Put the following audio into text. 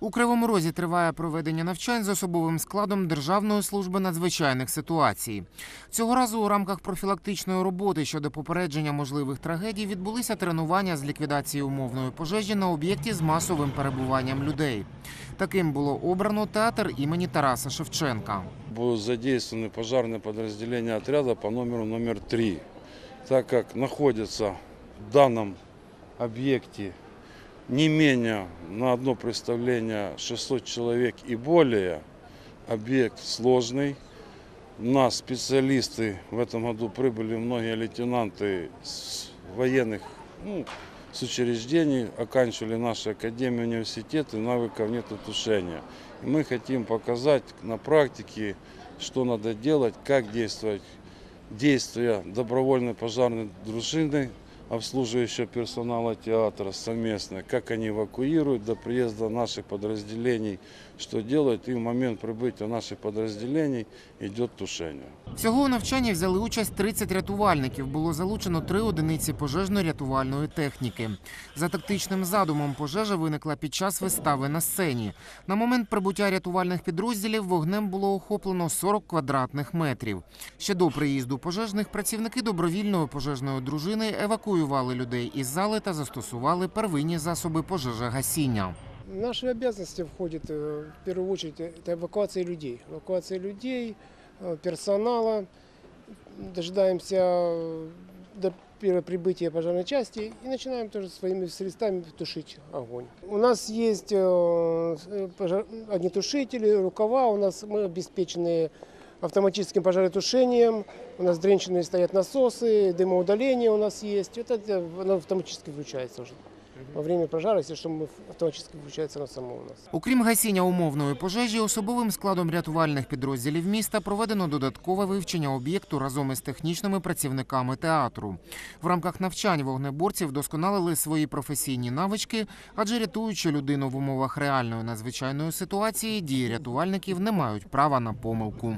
У Кривому Розі триває проведення навчань з особовим складом Державної служби надзвичайних ситуацій. Цього разу у рамках профілактичної роботи щодо попередження можливих трагедій відбулися тренування з ліквідації умовної пожежі на об'єкті з масовим перебуванням людей. Таким було обрано театр імені Тараса Шевченка. Будут задействованы пожарные подразделения отряда по номеру номер 3, так как находится в данном объекте не менее на одно представление 600 человек и более. Объект сложный. У нас специалисты в этом году прибыли многие лейтенанты с военных ну, с учреждений, оканчивали наши академии, университеты, навыков нету тушения. И мы хотим показать на практике, что надо делать, как действовать. Действия добровольной пожарной дружины, обслуживающего персонала театра совместно, как они эвакуируют до приезда наших подразделений, что делают, и в момент прибытия наших подразделений идет тушение. Всього у навчанні взяли участь 30 рятувальників. Було залучено три одиниці пожежно-рятувальної техніки. За тактичним задумом пожежа виникла під час вистави на сцені. На момент прибуття рятувальних підрозділів вогнем було охоплено 40 квадратних метрів. Ще до приїзду пожежних працівники добровільної пожежної дружини евакуювали людей із зали та застосували первинні засоби пожежогасіння. В наши обязанности входит э, в первую очередь э, это эвакуация людей. Эвакуация людей, э, персонала. Дожидаемся э, до первого прибытия пожарной части и начинаем тоже своими средствами тушить огонь. У нас есть э, э, пожар- огнетушители, рукава, у нас мы обеспечены автоматическим пожаротушением, у нас дренченные стоят насосы, дымоудаление у нас есть. Это э, оно автоматически включается уже. Во время пожара, если что, мы автоматически включается на само у нас. Окрім гасіння умовної пожежі, особовим складом рятувальних підрозділів міста проведено додаткове вивчення об'єкту разом із технічними працівниками театру. В рамках навчань вогнеборці вдосконалили свої професійні навички, адже рятуючи людину в умовах реальної надзвичайної ситуації, дії рятувальників не мають права на помилку.